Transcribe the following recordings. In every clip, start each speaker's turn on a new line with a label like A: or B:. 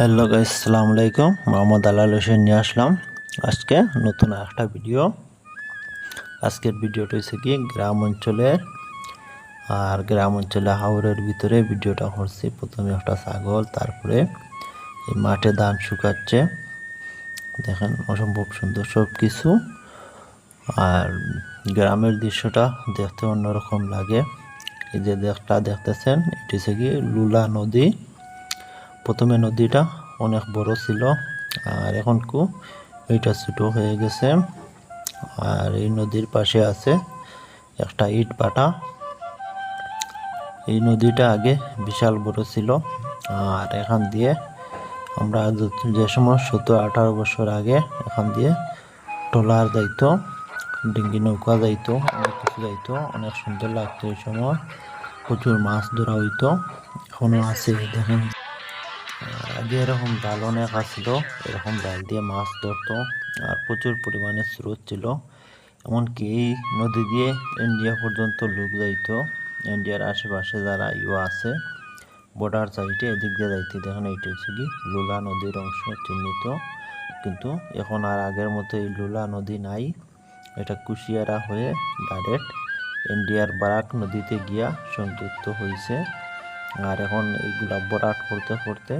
A: Hello guys, আসসালামু আলাইকুম। মোহাম্মদ আলাল হোসেন নিয়ে আসলাম। আজকে নতুন একটা ভিডিও। আজকের ভিডিওটা হচ্ছে কি, গ্রাম অঞ্চলের আর গ্রাম অঞ্চলে হাওরের ভিতরে ভিডিওটা করছি। প্রথমে একটা ছাগল, তারপরে এই মাঠে ধান শুকাচ্ছে। দেখেন, অসম্ভব সুন্দর সব কিছু আর গ্রামের দৃশ্যটা দেখতে অন্যরকম লাগে। এই যে দেখটা দেখতেছেন, এটি হচ্ছে কি লুলা নদী। প্রথমে নদীটা অনেক বড় ছিল, আর এখন কু এটা ছোট হয়ে গেছে। আর এই নদীর পাশে আছে একটা ইট পাটা এই নদীটা আগে বিশাল বড় ছিল, আর এখান দিয়ে আমরা যে সময় সতেরো আঠারো বছর আগে এখান দিয়ে ট্রলার যাইতো, ডিঙ্গি নৌকা যাইতো, অনেক কিছু যাইতো, অনেক সুন্দর লাগতো এই সময়। প্রচুর মাছ ধরা হইতো, এখনও আছে, দেখেন। আগে এরকম জাল অনেক আসছিল এরকম জাল দিয়ে মাছ ধরতো আর প্রচুর পরিমাণে স্রোত ছিল। এমনকি এই নদী দিয়ে ইন্ডিয়া পর্যন্ত লোক যাইতো, ইন্ডিয়ার আশেপাশে যারা ইউ আছে বর্ডার সাইডে এদিক দিয়ে যাইতে, দেখেন এইটা হচ্ছে কি? লুলা নদীর অংশ চিহ্নিত। কিন্তু এখন আর আগের মতো এই লুলা নদী নাই। এটা কুশিয়ারা হয়ে ডাইরেক্ট ইন্ডিয়ার বারাক নদীতে গিয়া সংযুক্ত হয়েছে আর এখন এইগুলা বরাট করতে করতে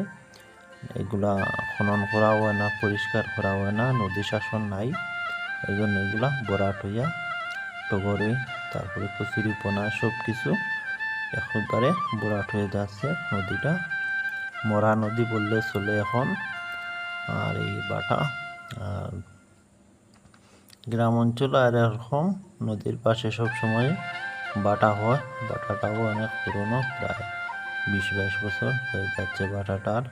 A: এগুলা খনন করা হয় না, পরিষ্কার করা হয় না, নদী শাসন নাই। এই জন্য এগুলা বরাট হইয়া টগরে, তারপরে কচুরিপনা সব কিছু একেবারে বরাট হয়ে যাচ্ছে। নদীটা মরা নদী বললে চলে এখন। আর এই বাটা আর গ্রাম অঞ্চল আর এরকম নদীর পাশে সব সময় বাটা হয়। বাটাটাও অনেক পুরনো, প্রায় বিশ বাইশ বছর হয়ে যাচ্ছে বাটাটার।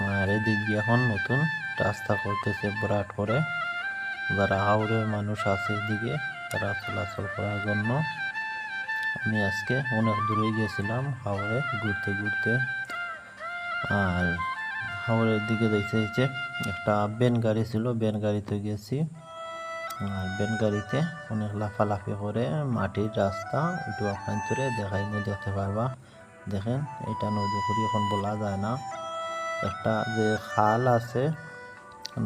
A: আর এদিক দিয়ে এখন নতুন রাস্তা করতেছে বরাট করে। যারা হাওড়ের মানুষ আছে এদিকে, তারা চলাচল করার জন্য। আমি আজকে অনেক দূরে গেছিলাম হাওড়ে ঘুরতে ঘুরতে। আর হাওড়ের দিকে দেখতে দেখতে একটা বেন গাড়ি ছিল, বেন গাড়িতে গেছি। আর বেন গাড়িতে অনেক লাফালাফি করে মাটির রাস্তা একটু অভ্যন্তরে দেখাই, দেখতে পারবা। দেখেন, এটা নদী এখন বলা যায় না। একটা যে খাল আছে,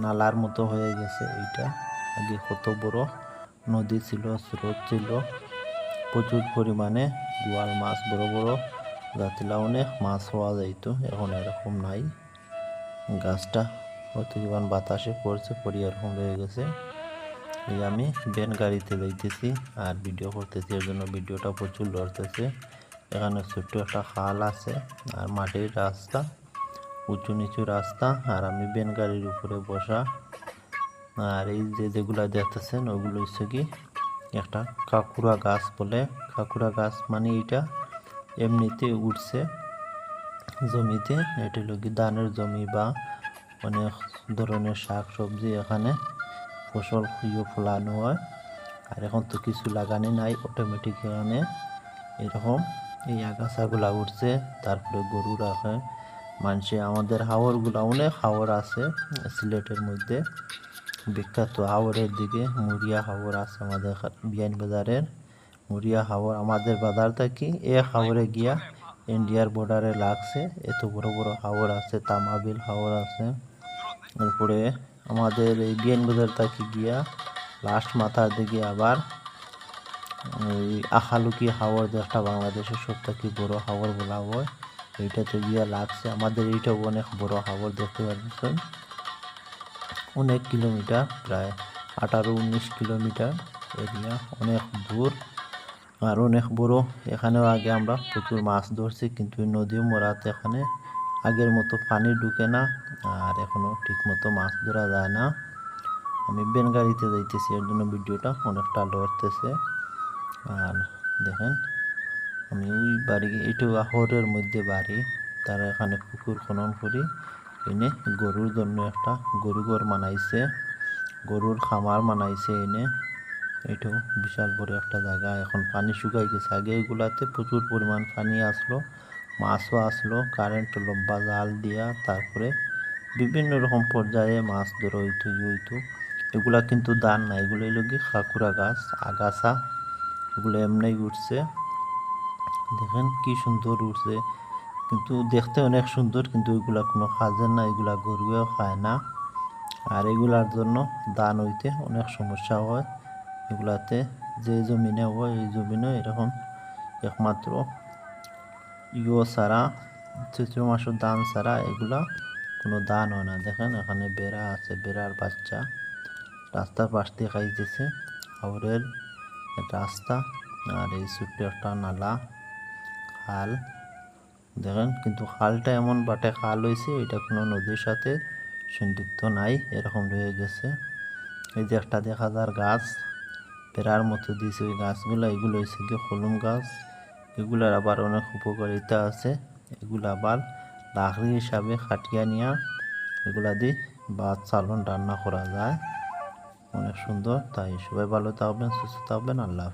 A: নালার মতো হয়ে গেছে এইটা। আগে কত বড় নদী ছিল, স্রোত ছিল। প্রচুর পরিমাণে গোয়াল মাছ, বড় বড় জাতিলা অনেক মাছ হওয়া যাইতো, এখন এরকম নাই। গাছটা জীবন বাতাসে পড়ছে পড়ি এরকম রয়ে গেছে। এই আমি বেন গাড়িতে যাইতেছি আর ভিডিও করতেছি এর জন্য ভিডিওটা প্রচুর লড়তেছে। এখানে ছোট্ট একটা খাল আছে আর মাটির রাস্তা। উঁচু নিচু রাস্তা, আর আমি বেন গাড়ির উপরে বসা। আর এই যে যেগুলা দেখতেছেন, ওগুলো হচ্ছে কি একটা কাকুরা গাছ বলে। কাকুরা গাছ মানে এটা, এমনিতে উঠছে জমিতে। এটা হলো কি ধানের জমি বা অনেক ধরনের শাক সবজি এখানে ফসল ইয়ে ফলানো হয়। আর এখন তো কিছু লাগানি নাই অটোমেটিক এখানে। এরকম এই আগাছাগুলা উঠছে, তারপরে গরু রাখে। মানুষে আমাদের হাওরগুলা অনেক হাওর আছে, সিলেটের মধ্যে। বিখ্যাত হাওরের দিকে মুরিয়া হাওর আছে আমাদের বিয়ান বাজারের। মুরিয়া হাওর, আমাদের বাজার থেকে এ হাওরে গিয়া ইন্ডিয়ার বর্ডারে লাগছে। এত বড় বড় হাওর আছে, তামাবিল হাওর আছে। এরপরে আমাদের এই বিয়ান বাজার থেকে গিয়া লাস্ট মাথার দিকে আবার এই আখালুকি হাওর যেটা বাংলাদেশের সব থেকে বড় হাওর বলা হয়। এইটাতে গিয়া লাগছে। আমাদের এইটাও অনেক বড় হাওর দেখতে পাচ্ছেন। অনেক কিলোমিটার, প্রায় আঠারো, উনিশ কিলোমিটার এরিয়া, অনেক দূর। আর অনেক বড়, এখানেও আগে আমরা প্রচুর মাছ ধরছি, কিন্তু নদীও মরাতে এখানে আগের মতো পানি ঢুকে না, আর এখনও ঠিক মতো মাছ ধরা যায় না। আমি বেন গাড়িতে যাইতেছি, এর জন্য ভিডিওটা অনেকটা লড়তেছে। আর দেখেন আমি ওই বাড়ি, একটু আহরের মধ্যে বাড়ি। তারা এখানে পুকুর খনন করি। এনে গরুর জন্য একটা গরু ঘর মানাইছে গরুর খামার মানাইছে এনে। এটাও বিশাল বড় একটা জায়গা। এখন পানি শুকাই গেছে। আগে এগুলাতে প্রচুর পরিমাণ পানি আসলো, মাছও আসলো কারেন্ট লম্বা জাল দিয়া তারপরে বিভিন্ন রকম পর্যায়ে মাছ ধরা হইতো ই হইতো। এগুলা কিন্তু দান না, এগুলো কি খাকুরা গাছ, আগাছা। এগুলো এমনি উঠছে। দেখেন কি সুন্দর উঠছে। কিন্তু দেখতে অনেক সুন্দর, কিন্তু এগুলা কোনো কাজের না, এগুলা গরুও খায় না। আর এগুলার জন্য দান হইতে অনেক সমস্যা হয়। এগুলাতে যে জমিনে হয়, এই জমিনে এরকম একমাত্র ইও ছাড়া, চৈত্র মাসের দান ছাড়া এগুলা কোনো দান হয় না। দেখেন এখানে বেড়া আছে, বেড়ার বাচ্চা রাস্তার পাশ দিয়ে খাইতেছে। হাওড়ের রাস্তা আর এই ছোট্ট একটা নালা। খাল দেখেন, কিন্তু খালটা এমন বাটে খাল হয়েছে এটা কোনো নদীর সাথে সংযুক্ত নাই, এরকম রয়ে গেছে। এই যে একটা দেখা যার গাছ, পেরার মতো দিয়েছে ওই গাছগুলো, এগুলো হয়েছে কি কলম গাছ। এগুলার আবার অনেক উপকারিতা আছে। এগুলো আবার লাকড়ি হিসাবে খাটিয়া নিয়া এগুলা দিয়ে ভাত চালন, রান্না করা যায়। অনেক সুন্দর। তাই সবাই ভালো থাকবেন, সুস্থ থাকবেন। আল্লাহ।